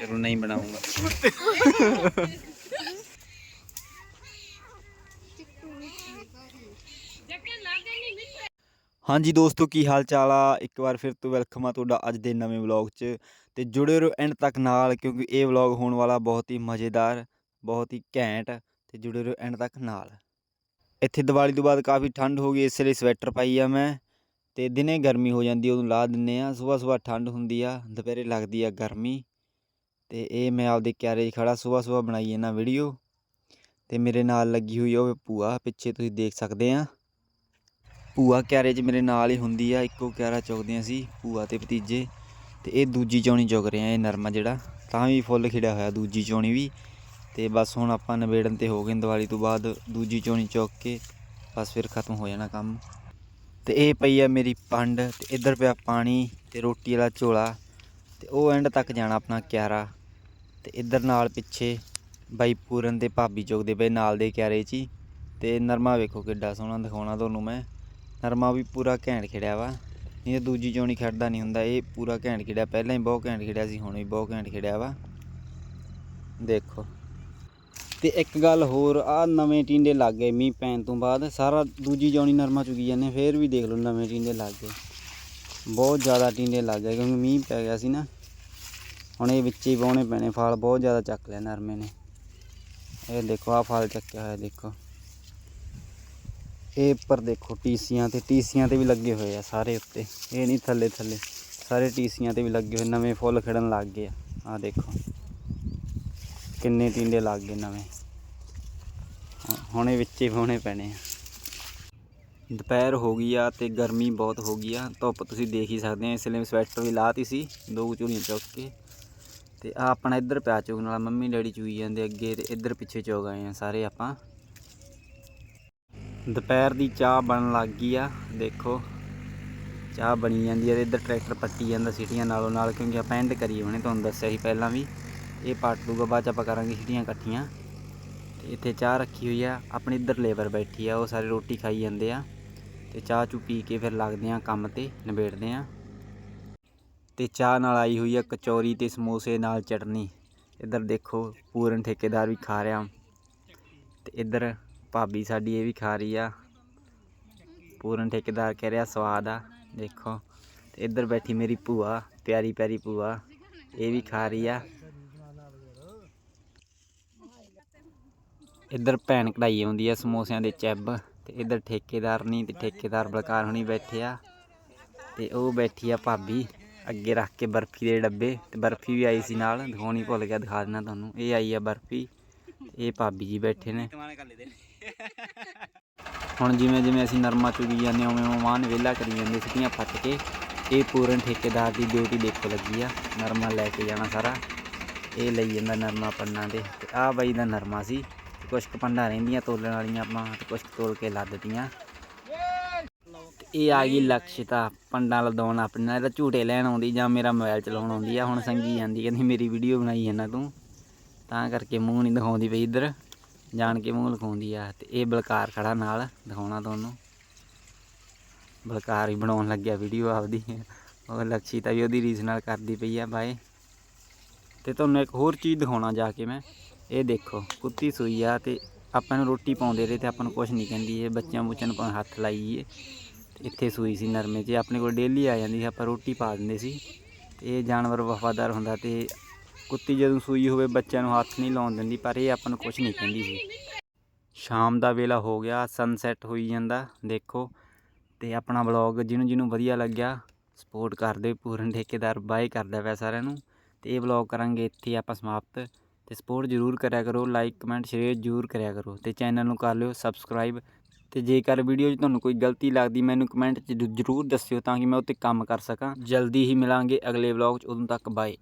ਚਲੋ ਨਹੀਂ ਬਣਾਉਂਗਾ। ਹਾਂਜੀ ਦੋਸਤੋ, ਕੀ ਹਾਲ ਚਾਲ ਆ? ਇੱਕ ਵਾਰ ਫਿਰ ਤੋਂ ਵੈਲਕਮ ਆ ਤੁਹਾਡਾ ਅੱਜ ਦੇ ਨਵੇਂ ਵਲੌਗ 'ਚ। ਤੇ ਜੁੜੇ ਰਹੋ ਐਂਡ ਤੱਕ ਨਾਲ, ਕਿਉਂਕਿ ਇਹ ਵਲੌਗ ਹੋਣ ਵਾਲਾ ਬਹੁਤ ਹੀ ਮਜ਼ੇਦਾਰ, ਬਹੁਤ ਹੀ ਘੈਂਟ ਤੇ ਜੁੜੇ ਰਹੋ ਐਂਡ ਤੱਕ ਨਾਲ। ਇੱਥੇ ਦੀਵਾਲੀ ਤੋਂ ਬਾਅਦ ਕਾਫੀ ਠੰਡ ਹੋ ਗਈ, ਇਸ ਲਈ ਸਵੈਟਰ ਪਾਈ ਆ ਮੈਂ। ਤੇ ਦਿਨੇ ਗਰਮੀ ਹੋ ਜਾਂਦੀ ਉਦੋਂ ਲਾ ਦਿੰਨੇ ਆ। ਸਵੇਰ ਸਵੇਰ ਠੰਡ ਹੁੰਦੀ ਆ, ਦੁਪਹਿਰੇ ਲੱਗਦੀ ਆ ਗਰਮੀ। ਤੇ ਇਹ ਮੈਂ ਆਪਦੇ ਕਿਆਰੇ 'ਚ ਖੜਾ ਸਵੇਰ ਸਵੇਰ ਬਣਾਈ ਇਹਨਾਂ ਵੀਡੀਓ ਤੇ ਮੇਰੇ ਨਾਲ ਲੱਗੀ ਹੋਈ ਉਹ ਭੂਆ, ਪਿੱਛੇ ਤੁਸੀਂ ਦੇਖ ਸਕਦੇ ਆ। ਭੂਆ ਕਿਆਰੇ 'ਚ ਮੇਰੇ ਨਾਲ ਹੀ ਹੁੰਦੀ ਆ, ਇੱਕੋ ਕਿਆਰਾ ਚੁਗਦੀਆਂ ਸੀ ਭੂਆ ਤੇ ਭਤੀਜੇ ਤੇ ਇਹ ਦੂਜੀ ਚੌਣੀ ਚੁਗ ਰਹੇ ਆ ਇਹ ਨਰਮਾ ਜਿਹੜਾ, ਤਾਂ ਵੀ ਫੁੱਲ ਖਿੜਿਆ ਹੋਇਆ ਦੂਜੀ ਚੌਣੀ ਵੀ। ਤੇ ਬਸ ਹੁਣ ਆਪਾਂ ਨਵੇੜਨ ਤੇ ਹੋ ਗਏ ਦੀਵਾਲੀ ਤੋਂ ਬਾਅਦ ਦੂਜੀ ਚੌਣੀ ਚੁੱਕ ਕੇ ਬਸ ਫਿਰ ਖਤਮ ਹੋ ਜਾਣਾ ਕੰਮ। ਤੇ ਇਹ ਪਈ ਆ ਮੇਰੀ ਪੰਡ ਤੇ ਇੱਧਰ ਪਿਆ ਪਾਣੀ ਤੇ ਰੋਟੀ ਵਾਲਾ ਝੋਲਾ ਤੇ ਉਹ ਐਂਡ ਤੱਕ ਜਾਣਾ ਆਪਣਾ ਕਿਆਰਾ। ਤੇ ਇੱਧਰ ਨਾਲ ਪਿੱਛੇ ਬਾਈ ਪੂਰਨ ਤੇ ਭਾਬੀ ਚੁਗਦੇ ਪਏ ਨਾਲ ਦੇ ਕਿਆਰੇ 'ਚ ਹੀ। ਤੇ ਨਰਮਾ ਵੇਖੋ ਕਿੱਡਾ ਸੋਹਣਾ ਦਿਖਾਉਣਾ ਤੁਹਾਨੂੰ ਮੈਂ। ਨਰਮਾ ਵੀ ਪੂਰਾ ਘੈਂਟ ਖਿੜਿਆ ਵਾ। ਨਹੀਂ ਤਾਂ ਦੂਜੀ ਚੋਣੀ ਖੜਦਾ ਨਹੀਂ ਹੁੰਦਾ, ਇਹ ਪੂਰਾ ਘੈਂਟ ਖਿੜਿਆ। ਪਹਿਲਾਂ ਹੀ ਬਹੁਤ ਘੈਂਟ ਖਿੜਿਆ ਸੀ, ਹੁਣ ਵੀ ਬਹੁਤ ਘੈਂਟ ਖਿੜਿਆ ਵਾ। ਦੇਖੋ। ਤੇ ਇੱਕ ਗੱਲ ਹੋਰ, ਆ ਨਵੇਂ ਟਿੰਡੇ ਲੱਗ ਗਏ ਮੀਂਹ ਪੈਣ ਤੋਂ ਬਾਅਦ। ਸਾਰਾ ਦੂਜੀ ਜੌਣੀ ਨਰਮਾ ਚੁਗੀ ਜਾਂਦੇ, ਫੇਰ ਵੀ ਦੇਖ ਲਓ ਨਵੇਂ ਟੀਂਡੇ ਲੱਗ ਗਏ। ਬਹੁਤ ਜ਼ਿਆਦਾ ਟਿੰਡੇ ਲੱਗ ਗਏ ਕਿਉਂਕਿ ਮੀਂਹ ਪੈ ਗਿਆ ਸੀ ਨਾ। ਹੁਣ ਇਹ ਵਿੱਚ ਹੀ ਪਾਉਣੇ ਪੈਣੇ, ਫਲ ਬਹੁਤ ਜ਼ਿਆਦਾ ਚੱਕ ਲਿਆ ਨਰਮੇ ਨੇ। ਇਹ ਦੇਖੋ ਆ ਫਲ ਚੱਕਿਆ ਹੋਇਆ, ਦੇਖੋ। ਇਹ ਉੱਪਰ ਦੇਖੋ, ਟੀਸੀਆਂ ਤੇ ਟੀਸੀਆਂ ਤੇ ਵੀ ਲੱਗੇ ਹੋਏ ਆ ਸਾਰੇ ਉੱਤੇ। ਇਹ ਨਹੀਂ ਥੱਲੇ ਥੱਲੇ। ਸਾਰੇ ਟੀਸੀਆਂ ਤੇ ਵੀ ਲੱਗੇ ਹੋਏ, ਨਵੇਂ ਫੁੱਲ ਖਿੜਨ ਲੱਗ ਗਏ ਆ। ਆ ਦੇਖੋ। ਕਿੰਨੇ ਟਿੰਡੇ ਲੱਗ ਗਏ ਨਵੇਂ। ਹੁ- ਹੁਣ ਇਹ ਵਿੱਚੇ ਪਾਉਣੇ ਪੈਣੇ ਆ। ਦੁਪਹਿਰ ਹੋ ਗਈ ਆ ਤੇ ਗਰਮੀ ਬਹੁਤ ਹੋ ਗਈ ਆ। ਧੁੱਪ ਤੁਸੀਂ ਦੇਖ ਹੀ ਸਕਦੇ ਆ, ਇਸ ਲਈ ਸਵੈਟਰ ਵੀ ਲਾਤੀ ਸੀ, ਦੋ ਝੋਲੀਆਂ ਚੁੱਕ ਕੇ। ਤੇ ਆ ਆਪਣਾ ਇੱਧਰ ਪਿਆ ਚੁਗਣ ਵਾਲਾ, ਮੰਮੀ ਡੈਡੀ ਚੂਈ ਜਾਂਦੇ ਅੱਗੇ ਤੇ ਇੱਧਰ ਪਿੱਛੇ ਚੁਗ ਆਏ ਆ ਸਾਰੇ ਆਪਾਂ। ਦੁਪਹਿਰ ਦੀ ਚਾਹ ਬਣਨ ਲੱਗ ਗਈ ਆ, ਦੇਖੋ। ਚਾਹ ਬਣੀ ਜਾਂਦੀ ਆ ਤੇ ਇੱਧਰ ਟਰੈਕਟਰ ਪੱਟੀ ਜਾਂਦਾ ਸਿਟੀਆਂ ਨਾਲੋਂ ਨਾਲ, ਕਿਉਂਕਿ ਆਪਾਂ ਐਂਡ ਕਰੀ ਹੋਣੇ, ਤੁਹਾਨੂੰ ਦੱਸਿਆ ਸੀ ਪਹਿਲਾਂ ਵੀ। ਇਹ ਪਾਟ ਲੂਗਾ ਬਾਅਦ ਚ ਆਪਾਂ ਕਰਾਂਗੇ ਸਿਟੀਆਂ ਇਕੱਠੀਆਂ। ਤੇ ਇੱਥੇ ਚਾਹ ਰੱਖੀ ਹੋਈ ਆ, ਆਪਣੀ ਇੱਧਰ ਲੇਬਰ ਬੈਠੀ ਆ, ਉਹ ਸਾਰੇ ਰੋਟੀ ਖਾਈ ਜਾਂਦੇ ਆ। ਤੇ ਚਾਹ ਚੂ ਪੀ ਕੇ ਫਿਰ ਲੱਗਦੇ ਆ ਕੰਮ ਤੇ, ਨਿਬੇੜਦੇ ਆ। ਤੇ ਚਾਹ ਨਾਲ ਆਈ ਹੋਈ ਆ ਕਚੌਰੀ ਤੇ ਸਮੋਸੇ ਨਾਲ ਚਟਨੀ। ਇੱਧਰ ਦੇਖੋ, ਪੂਰਨ ਠੇਕੇਦਾਰ ਵੀ ਖਾ ਰਿਹਾ। ਤੇ ਇੱਧਰ ਭਾਬੀ ਸਾਡੀ ਇਹ ਵੀ ਖਾ ਰਹੀ ਆ। ਪੂਰਨ ਠੇਕੇਦਾਰ ਕਹਿ ਰਿਹਾ ਸਵਾਦ ਆ, ਦੇਖੋ। ਤੇ ਇੱਧਰ ਬੈਠੀ ਮੇਰੀ ਭੂਆ, ਪਿਆਰੀ ਪਿਆਰੀ ਭੂਆ, ਇਹ ਵੀ ਖਾ ਰਹੀ ਆ। ਇੱਧਰ ਭੈਣ ਕਢਾਈ ਆਉਂਦੀ ਆ ਸਮੋਸਿਆਂ ਦੇ ਚੈਬ। ਤੇ ਇੱਧਰ ਠੇਕੇਦਾਰ ਨਹੀਂ ਤੇ ਠੇਕੇਦਾਰ ਬਲਕਾਰ ਹੁਣੀ ਬੈਠੇ ਆ। ਤੇ ਉਹ ਬੈਠੀ ਆ ਭਾਬੀ। ਅੱਗੇ ਰੱਖ ਕੇ ਬਰਫੀ ਦੇ ਡੱਬੇ, ਤੇ ਬਰਫੀ ਵੀ ਆਈ ਸੀ ਨਾਲ, ਦਿਖਾਉਣੀ ਭੁੱਲ ਗਿਆ, ਦਿਖਾ ਦੇਣਾ ਤੁਹਾਨੂੰ। ਇਹ ਆਈ ਆ ਬਰਫੀ, ਇਹ ਭਾਬੀ ਜੀ ਬੈਠੇ ਨੇ। ਹੁਣ ਜਿਵੇਂ ਜਿਵੇਂ ਅਸੀਂ ਨਰਮਾ ਚੁਗੀ ਜਾਂਦੇ ਉਵੇਂ ਉਵੇਂ ਵਿਹਲਾ ਕਰੀ ਜਾਂਦੇ ਸਿੱਟੀਆਂ ਫੱਟ ਕੇ, ਇਹ ਪੂਰਨ ਠੇਕੇਦਾਰ ਦੀ ਡਿਊਟੀ ਦੇਖੋ ਲੱਗੀ ਆ, ਨਰਮਾ ਲੈ ਕੇ ਜਾਣਾ ਸਾਰਾ। ਇਹ ਲਈ ਜਾਂਦਾ ਨਰਮਾ ਪੰਨਾ ਦੇ ਤੇ ਆਹ ਬਾਈ ਦਾ ਨਰਮਾ ਸੀ ਤੇ ਕੁਛ ਕੁ ਰਹਿੰਦੀਆਂ ਤੋਲਣ ਵਾਲੀਆਂ ਆਪਾਂ, ਤੇ ਕੁਛ ਕੁ ਤੋਲ ਕੇ ਲੱਦਤੀਆਂ ਇਹ ਆ ਗਈ ਲਕਸ਼ਿਤਾ, ਪੰਡਾਂ ਲਦਾਉਣ ਆਪਣੇ ਨਾਲ ਇਹਦਾ ਝੂਟੇ ਲੈਣ ਆਉਂਦੀ ਜਾਂ ਮੇਰਾ ਮੋਬਾਈਲ ਚਲਾਉਣ ਆਉਂਦੀ ਆ, ਹੁਣ ਸੰਗੀ ਜਾਂਦੀ ਕਹਿੰਦੀ ਮੇਰੀ ਵੀਡੀਓ ਬਣਾਈ ਜਾਂਦਾ ਤੂੰ। ਤਾਂ ਕਰਕੇ ਮੂੰਹ ਨਹੀਂ ਦਿਖਾਉਂਦੀ ਪਈ ਇੱਧਰ, ਜਾਣ ਕੇ ਮੂੰਹ ਲਖਾਉਂਦੀ ਆ, ਤੇ ਇਹ ਬਲਕਾਰ ਖੜਾ ਨਾਲ, ਦਿਖਾਉਣਾ ਤੁਹਾਨੂੰ। ਬਲਕਾਰ ਹੀ ਬਣਾਉਣ ਲੱਗਿਆ ਵੀਡੀਓ ਆਪਦੀ, ਉਹ ਲਕਸ਼ਿਤਾ ਵੀ ਉਹਦੀ ਰੀਸ ਨਾਲ ਕਰਦੀ ਪਈ ਆ ਬਾਏ। ਤੇ ਤੁਹਾਨੂੰ ਇੱਕ ਹੋਰ ਚੀਜ਼ ਦਿਖਾਉਣਾ ਜਾ ਕੇ ਮੈਂ, ਇਹ ਦੇਖੋ, ਕੁੱਤੀ ਸੂਈ ਆ ਤੇ ਆਪਾਂ ਨੂੰ ਰੋਟੀ ਪਾਉਂਦੇ ਰਹੇ ਤੇ ਆਪਾਂ ਨੂੰ ਕੁਝ ਨਹੀਂ ਕਹਿੰਦੀ, ਇਹ ਬੱਚਿਆਂ ਬੁੱਚਿਆਂ ਨੂੰ ਹੱਥ ਲਾਈਏ ਇੱਥੇ ਸੂਈ ਸੀ ਨਰਮੇ 'ਚ ਆਪਣੇ ਕੋਲ ਡੇਲੀ ਆ ਜਾਂਦੀ ਸੀ, ਆਪਾਂ ਰੋਟੀ ਪਾ ਦਿੰਦੇ ਸੀ। ਤੇ ਇਹ ਜਾਨਵਰ ਵਫਾਦਾਰ ਹੁੰਦਾ ਤੇ ਕੁੱਤੀ ਜਦੋਂ ਸੂਈ ਹੋਵੇ ਬੱਚਿਆਂ ਨੂੰ ਹੱਥ ਨਹੀਂ ਲਾਉਣ ਦਿੰਦੀ, ਪਰ ਇਹ ਆਪਾਂ ਨੂੰ ਕੁਝ ਨਹੀਂ ਕਹਿੰਦੀ ਸੀ। ਸ਼ਾਮ ਦਾ ਵੇਲਾ ਹੋ ਗਿਆ ਸਨਸੈਟ ਹੋਈ ਜਾਂਦਾ, ਦੇਖੋ। ਤੇ ਆਪਣਾ ਵਲੌਗ ਜਿਹਨੂੰ ਜਿਹਨੂੰ ਵਧੀਆ ਲੱਗਿਆ ਸਪੋਰਟ ਕਰਦੇ ਪੂਰਨ ਠੇਕੇਦਾਰ ਬਾਏ ਕਰਦਾ ਪਿਆ ਸਾਰਿਆਂ ਨੂੰ। ਤੇ ਇਹ ਵਲੌਗ ਕਰਾਂਗੇ ਇੱਥੇ ਆਪਾਂ ਸਮਾਪਤ। ਤੇ ਸਪੋਰਟ ਜ਼ਰੂਰ ਕਰਿਆ ਕਰੋ ਲਾਈਕ ਕਮੈਂਟ ਸ਼ੇਅਰ ਜ਼ਰੂਰ ਕਰਿਆ ਕਰੋ। ਤੇ ਚੈਨਲ ਨੂੰ ਕਰ ਲਿਓ ਸਬਸਕ੍ਰਾਈਬ ਤੇ ਜੇਕਰ ਵੀਡੀਓ 'ਚ ਤੁਹਾਨੂੰ ਕੋਈ ਗਲਤੀ ਲੱਗਦੀ, ਮੈਨੂੰ ਕਮੈਂਟ 'ਚ ਜ਼ਰੂਰ ਦੱਸਿਓ ਤਾਂ ਕਿ ਮੈਂ ਉਹ 'ਤੇ ਕੰਮ ਕਰ ਸਕਾਂ। ਜਲਦੀ ਹੀ ਮਿਲਾਂਗੇ ਅਗਲੇ ਵਲੌਗ 'ਚ, ਉਦੋਂ ਤੱਕ ਬਾਏ